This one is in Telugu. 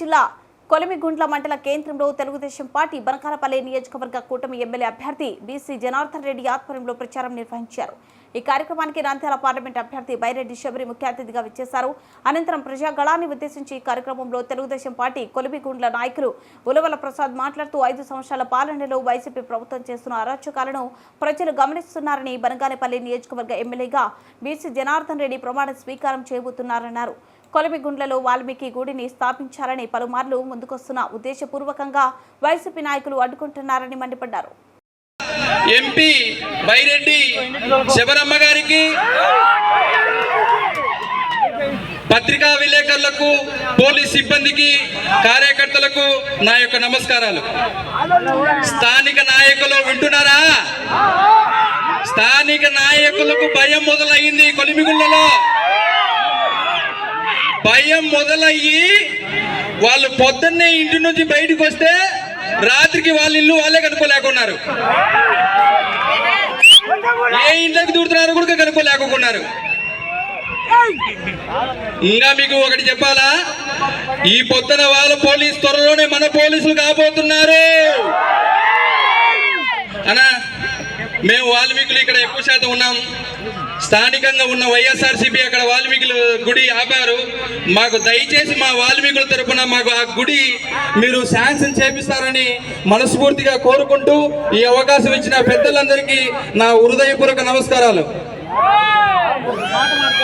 జిల్లా కొలిమిగుండ్ల మండల కేంద్రంలో తెలుగుదేశం పార్టీ బనకాలపల్లి నియోజకవర్గ కూటమి ఎమ్మెల్యే అభ్యర్థి బీసీ జనార్దన్ రెడ్డి ఆధ్వర్యంలో ప్రచారం నిర్వహించారు. ఈ కార్యక్రమానికి నంద్యాల పార్లమెంట్ అభ్యర్థి బైరెడ్డి శబరి ముఖ్య అతిథిగా విచ్చేశారు. అనంతరం ప్రజాగళాన్ని ఉద్దేశించి ఈ కార్యక్రమంలో తెలుగుదేశం పార్టీ కొలిమిగుండ్ల నాయకులు ఉలవల ప్రసాద్ మాట్లాడుతూ ఐదు సంవత్సరాల పాలనలో వైసీపీ ప్రభుత్వం చేస్తున్న అరాచకాలను ప్రజలు గమనిస్తున్నారని బనగానేపల్లి నియోజకవర్గ ఎమ్మెల్యేగా బీసీ జనార్దన్ రెడ్డి ప్రమాణ స్వీకారం చేయబోతున్నారన్నారు. కొలమిగుండ్లలో వాల్మీకి గుడిని స్థాపించాలని పలుమార్లు ముందుకొస్తున్న ఉద్దేశపూర్వకంగా వైసీపీ నాయకులు అడ్డుకుంటున్నారని మండిపడ్డారు. ఎంపీ బైరెడ్డి శబరమ్మ గారికి పత్రికా విలేకరులకు పోలీస్ సిబ్బందికి కార్యకర్తలకు నా యొక్క నమస్కారాలు. స్థానిక నాయకులు వింటున్నారా? స్థానిక నాయకులకు భయం మొదలయ్యింది కొలిమిగుళ్ళలో భయం మొదలయ్యి వాళ్ళు పొద్దున్నే ఇంటి నుంచి బయటకు వస్తే రాత్రికి వాళ్ళ ఇల్లు వాళ్ళే కనుక్కోలేకున్నారు. ఏ ఇంట్లోకి దూడుతున్నారు కూడా కనుక్కోలేకున్నారు. ఇంకా మీకు ఒకటి చెప్పాలా? ఈ పొద్దున వాళ్ళ పోలీస్ త్వరలోనే మన పోలీసులు కాబోతున్నారు. అనా మేము వాల్మీకులు ఇక్కడ ఎక్కువ శాతం ఉన్నాం. స్థానికంగా ఉన్న వైఎస్ఆర్సీపీ అక్కడ వాల్మీకులు గుడి ఆపారు. మాకు దయచేసి మా వాల్మీకుల తరపున మాకు ఆ గుడి మీరు శాంక్షన్ చేపిస్తారని మనస్ఫూర్తిగా కోరుకుంటూ ఈ అవకాశం ఇచ్చిన పెద్దలందరికీ నా హృదయపూర్వక నమస్కారాలు.